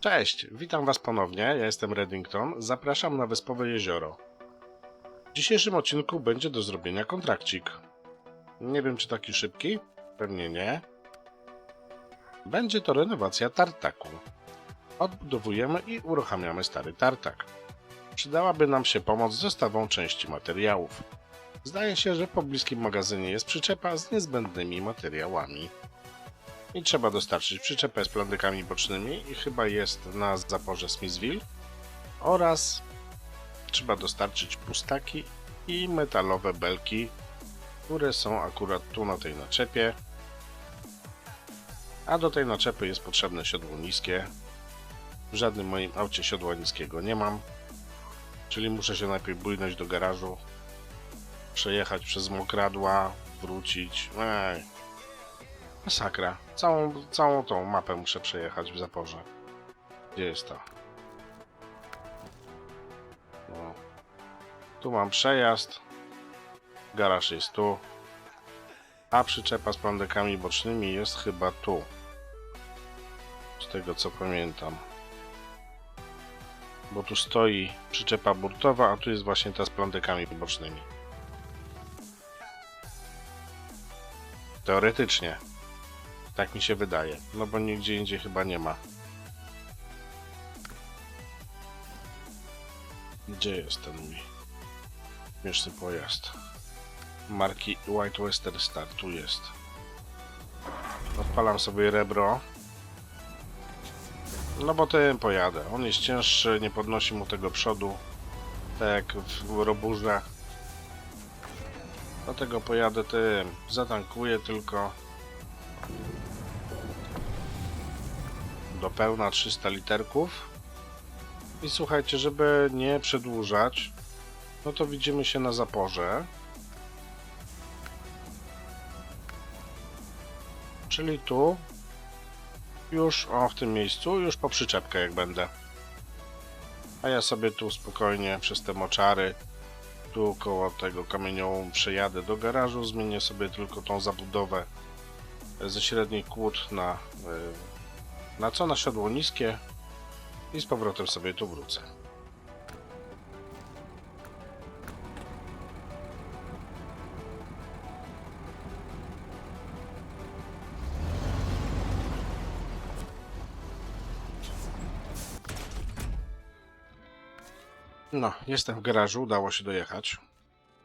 Cześć, witam Was ponownie. Ja jestem Reddington. Zapraszam na Wyspowe Jezioro. W dzisiejszym odcinku będzie do zrobienia kontrakcik. Nie wiem, czy taki szybki? Pewnie nie. Będzie to renowacja tartaku. Odbudowujemy i uruchamiamy stary tartak. Przydałaby nam się pomoc z dostawą części materiałów. Zdaje się, że w pobliskim magazynie jest przyczepa z niezbędnymi materiałami. I trzeba dostarczyć przyczepę z plandykami bocznymi i chyba jest na zaporze Smithville. Oraz trzeba dostarczyć pustaki i metalowe belki, które są akurat tu na tej naczepie. A do tej naczepy jest potrzebne siodło niskie. W żadnym moim aucie siodła niskiego nie mam. Czyli muszę się najpierw bójnąć do garażu, przejechać przez mokradła, wrócić. Masakra. Całą, całą tą mapę muszę przejechać w zaporze. Gdzie jest to? No. Tu mam przejazd. Garaż jest tu. A przyczepa z plandekami bocznymi jest chyba tu. Z tego co pamiętam. Bo tu stoi przyczepa burtowa, a tu jest właśnie ta z plandekami bocznymi. Teoretycznie. Tak mi się wydaje. No bo nigdzie indziej chyba nie ma. Gdzie jest ten mój pojazd? Marki White Western Star. Tu jest. Odpalam sobie rebro. No bo tym pojadę. On jest cięższy, nie podnosi mu tego przodu. Tak jak w roburze. Dlatego pojadę tym. Zatankuję tylko. Do pełna 300 literków. I słuchajcie, żeby nie przedłużać, no to widzimy się na zaporze. Czyli tu, już, o w tym miejscu, już po przyczepkę jak będę. A ja sobie tu spokojnie przez te moczary, tu koło tego kamieniołu przejadę do garażu, zmienię sobie tylko tą zabudowę ze średnich kłód na y, na co na siodło niskie i z powrotem sobie tu wrócę. No, jestem w garażu, udało się dojechać.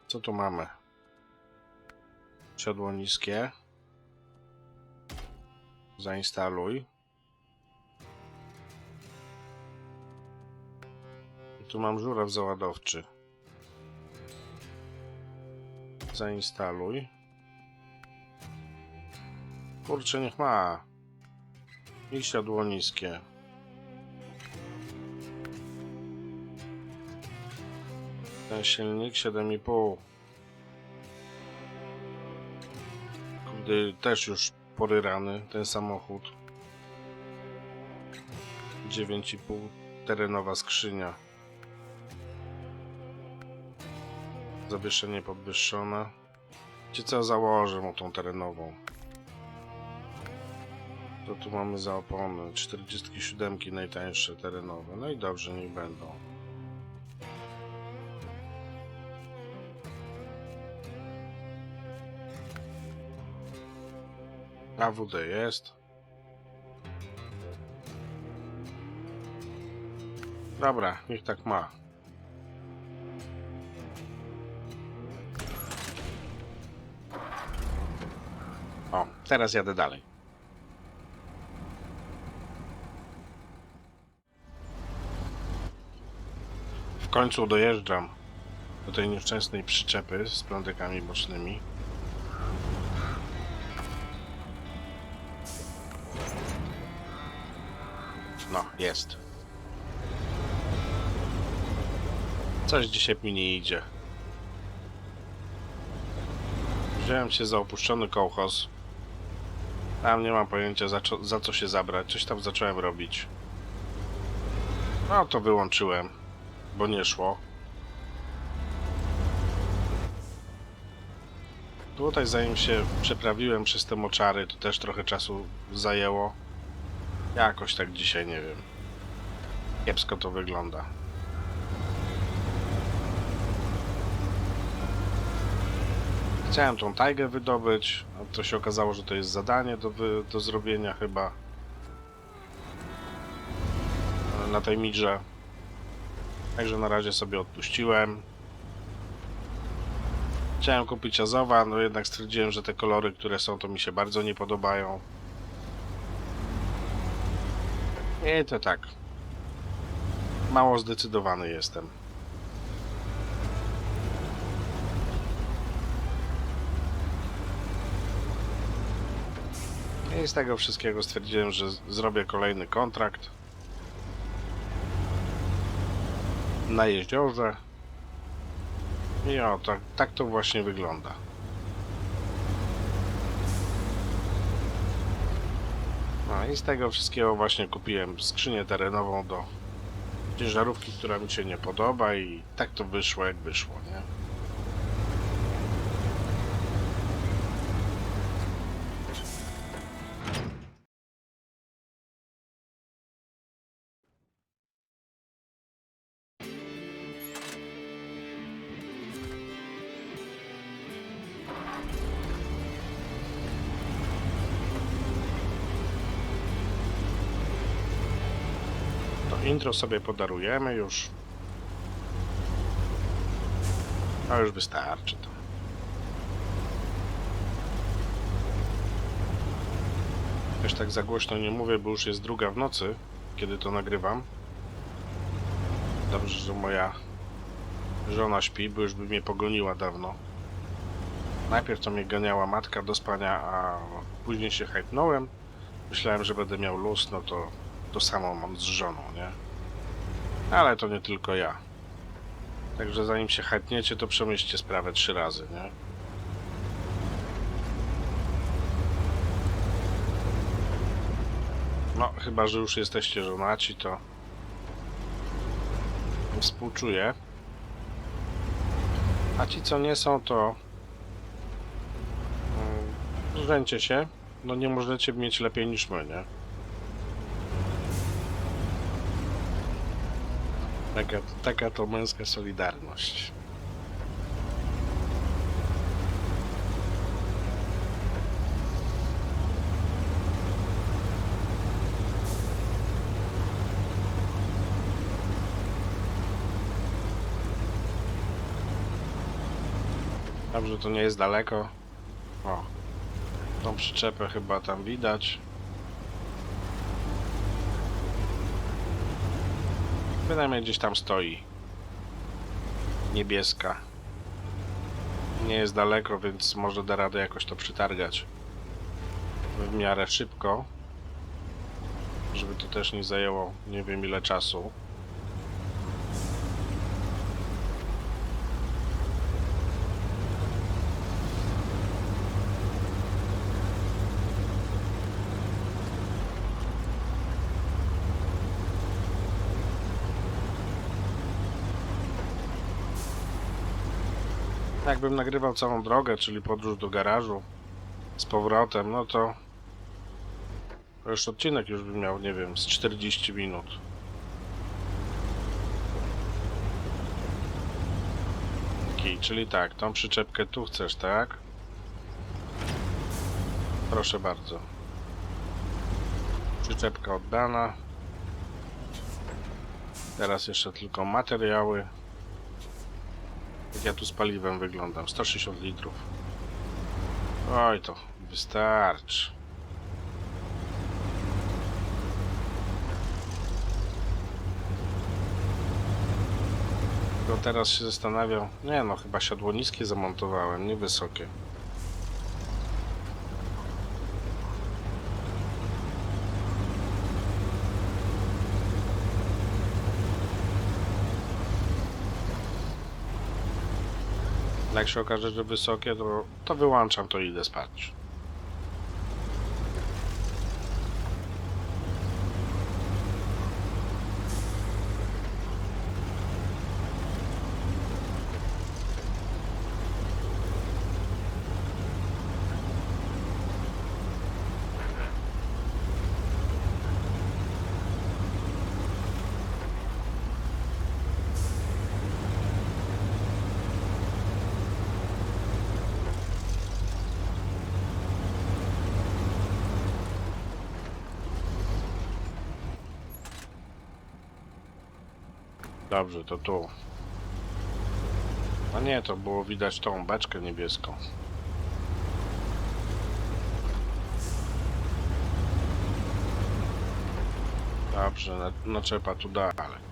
Co tu mamy? Siodło niskie. Zainstaluj. Tu mam żuraw załadowczy. Zainstaluj. Kurczę, niech ma. I siodło niskie. Ten silnik 7,5. Kurde, też już poryrany ten samochód. 9,5 terenowa skrzynia. Zawieszenie podwyższone. Gdzie co założę mu tą terenową? To tu mamy za opony. 47 najtańsze terenowe. No i dobrze, niech będą. AWD jest. Dobra, niech tak ma. Teraz jadę dalej. W końcu dojeżdżam do tej nieszczęsnej przyczepy z prądykami bocznymi. No, jest. Coś dzisiaj mi nie idzie. Wziąłem się za opuszczony kołchoz. Tam nie mam pojęcia za, co- za co się zabrać. Coś tam zacząłem robić. No to wyłączyłem, bo nie szło. Tutaj zanim się przeprawiłem przez te moczary, to też trochę czasu zajęło. Jakoś tak dzisiaj, nie wiem. Kiepsko to wygląda. Chciałem tą tajgę wydobyć, a to się okazało, że to jest zadanie do, do zrobienia chyba e, na tej midrze. Także na razie sobie odpuściłem. Chciałem kupić Azowa, no jednak stwierdziłem, że te kolory, które są, to mi się bardzo nie podobają. I to tak. Mało zdecydowany jestem. I z tego wszystkiego stwierdziłem, że zrobię kolejny kontrakt. Na jeziorze. I o, tak, tak to właśnie wygląda. No i z tego wszystkiego właśnie kupiłem skrzynię terenową do ciężarówki, która mi się nie podoba i tak to wyszło jak wyszło, nie? Intro sobie podarujemy już. A już wystarczy to. Też tak za głośno nie mówię, bo już jest druga w nocy, kiedy to nagrywam. Dobrze, że moja żona śpi, bo już by mnie pogoniła dawno. Najpierw to mnie ganiała matka do spania, a później się hajtnąłem. Myślałem, że będę miał luz, no to to samo mam z żoną, nie? Ale to nie tylko ja. Także zanim się chętniecie, to przemyślcie sprawę trzy razy, nie? No, chyba, że już jesteście żonaci, to współczuję. A ci, co nie są, to mm, żeńcie się. No nie możecie mieć lepiej niż my, nie? Taka, taka to męska solidarność. Dobrze, to nie jest daleko. O, tą przyczepę chyba tam widać. Bynajmniej gdzieś tam stoi. Niebieska. Nie jest daleko, więc może da radę jakoś to przytargać. W miarę szybko. Żeby to też nie zajęło nie wiem ile czasu. Jakbym nagrywał całą drogę, czyli podróż do garażu z powrotem, no to już odcinek już bym miał, nie wiem, z 40 minut. Kij, czyli tak, tą przyczepkę tu chcesz, tak? Proszę bardzo. Przyczepka oddana. Teraz jeszcze tylko materiały. Jak ja tu z paliwem wyglądam? 160 litrów. Oj, to wystarczy. Tylko teraz się zastanawiam. Nie no, chyba siodło niskie zamontowałem, nie wysokie. Jak się okaże, że wysokie, to, to wyłączam, to idę spać. Dobrze, to tu. A nie, to było widać tą beczkę niebieską. Dobrze, na- naczepa tu dalej.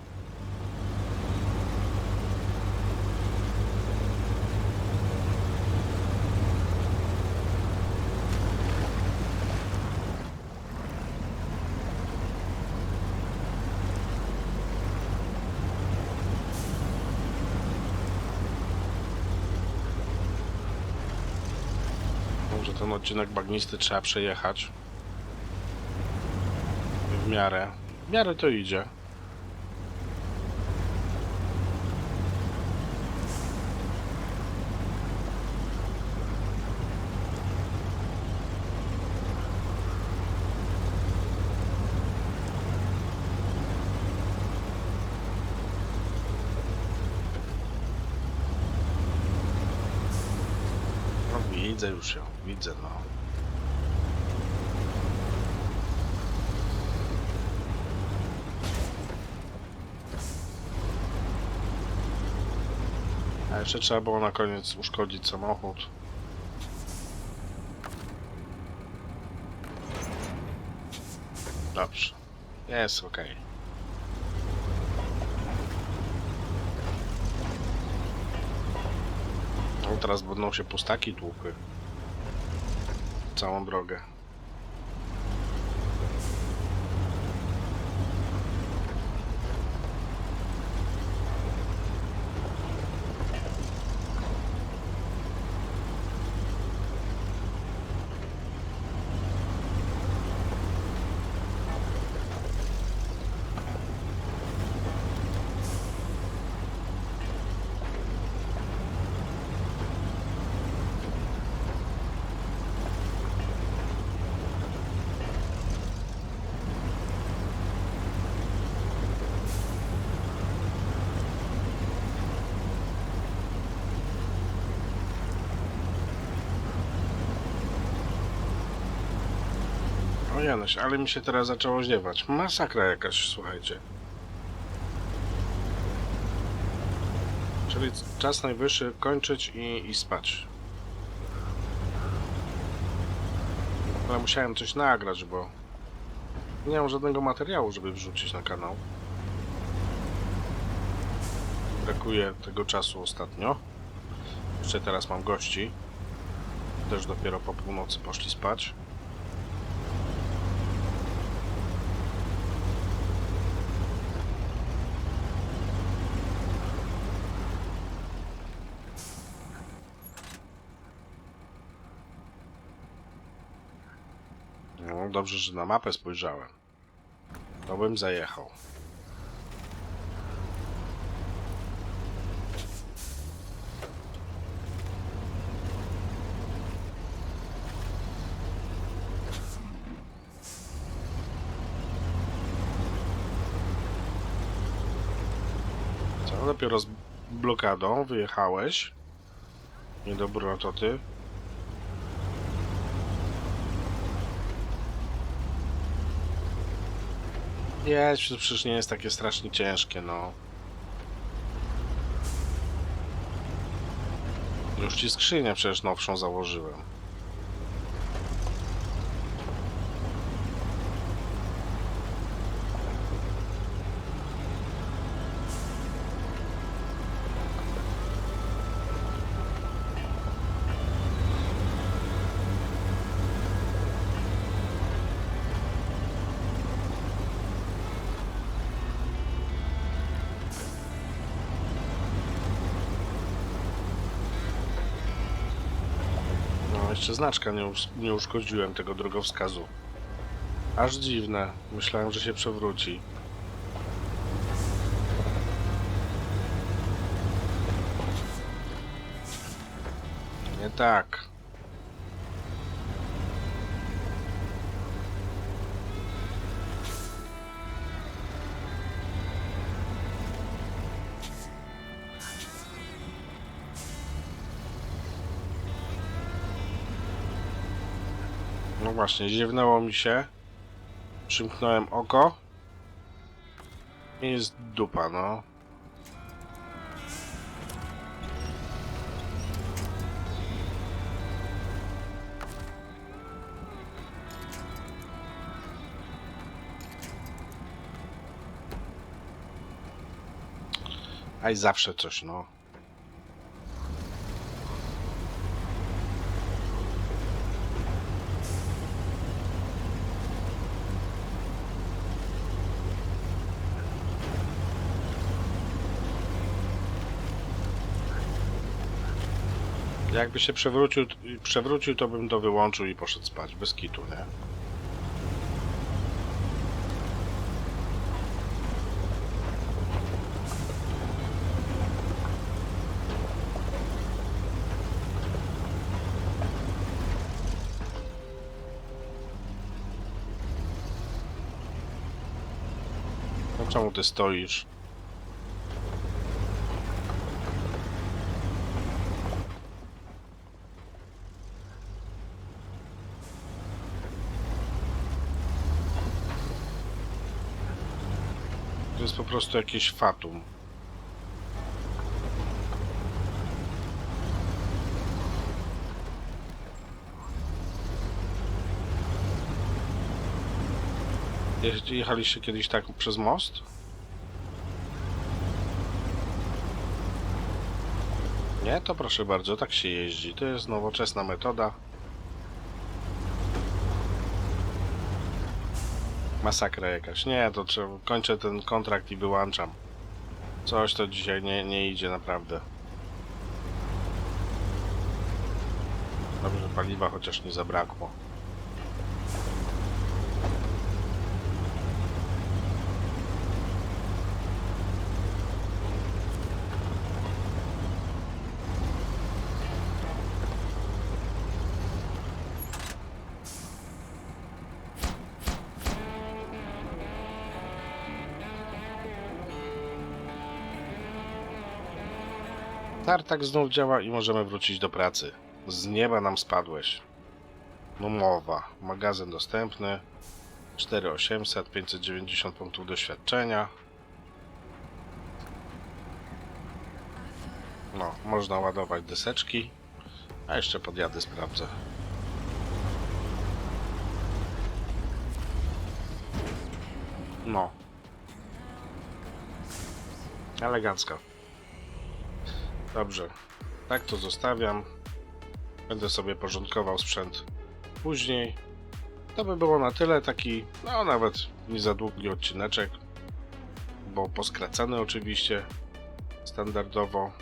Może ten odcinek bagnisty trzeba przejechać. W miarę. W miarę to idzie. No widzę już ją, widzę no. A jeszcze trzeba było na koniec uszkodzić samochód. Dobrze. Jest ok. No teraz będą się pustaki tłukły. Całą drogę. Ale mi się teraz zaczęło zdziewać. Masakra jakaś, słuchajcie. Czyli czas najwyższy kończyć i, i spać. Ale musiałem coś nagrać, bo nie mam żadnego materiału, żeby wrzucić na kanał. Brakuje tego czasu ostatnio. Jeszcze teraz mam gości. Też dopiero po północy poszli spać. No, dobrze, że na mapę spojrzałem. To bym zajechał. Co, dopiero z blokadą wyjechałeś? Niedobro to ty. Nie, to przecież nie jest takie strasznie ciężkie, no. Już ci skrzynię przecież nowszą założyłem. Jeszcze znaczka nie, nie uszkodziłem tego drogowskazu. Aż dziwne. Myślałem, że się przewróci. Nie tak. No właśnie, ziewnęło mi się. Przymknąłem oko. I jest dupa, no. A i zawsze coś, no. Jakby się przewrócił, przewrócił, to bym to wyłączył i poszedł spać, bez kitu, nie? No czemu ty stoisz? Prostu jakieś fatum. Je- Jechaliście kiedyś tak przez most? Nie, to proszę bardzo, tak się jeździ. To jest nowoczesna metoda. Masakra jakaś. Nie, to trzeba, kończę ten kontrakt i wyłączam. Coś to dzisiaj nie, nie idzie naprawdę. Dobrze, paliwa chociaż nie zabrakło. Tartak znów działa i możemy wrócić do pracy. Z nieba nam spadłeś. No mowa. Magazyn dostępny. 4800, 590 punktów doświadczenia. No, można ładować deseczki. A jeszcze podjadę, sprawdzę. No. Elegancko. Dobrze. Tak to zostawiam. Będę sobie porządkował sprzęt później. To by było na tyle. Taki, no nawet nie za długi odcineczek. Bo poskracany oczywiście. Standardowo.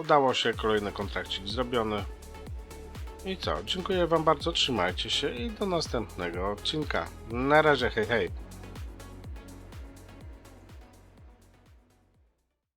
Udało się. Kolejny kontrakcik zrobiony. I co? Dziękuję Wam bardzo. Trzymajcie się i do następnego odcinka. Na razie. Hej, hej.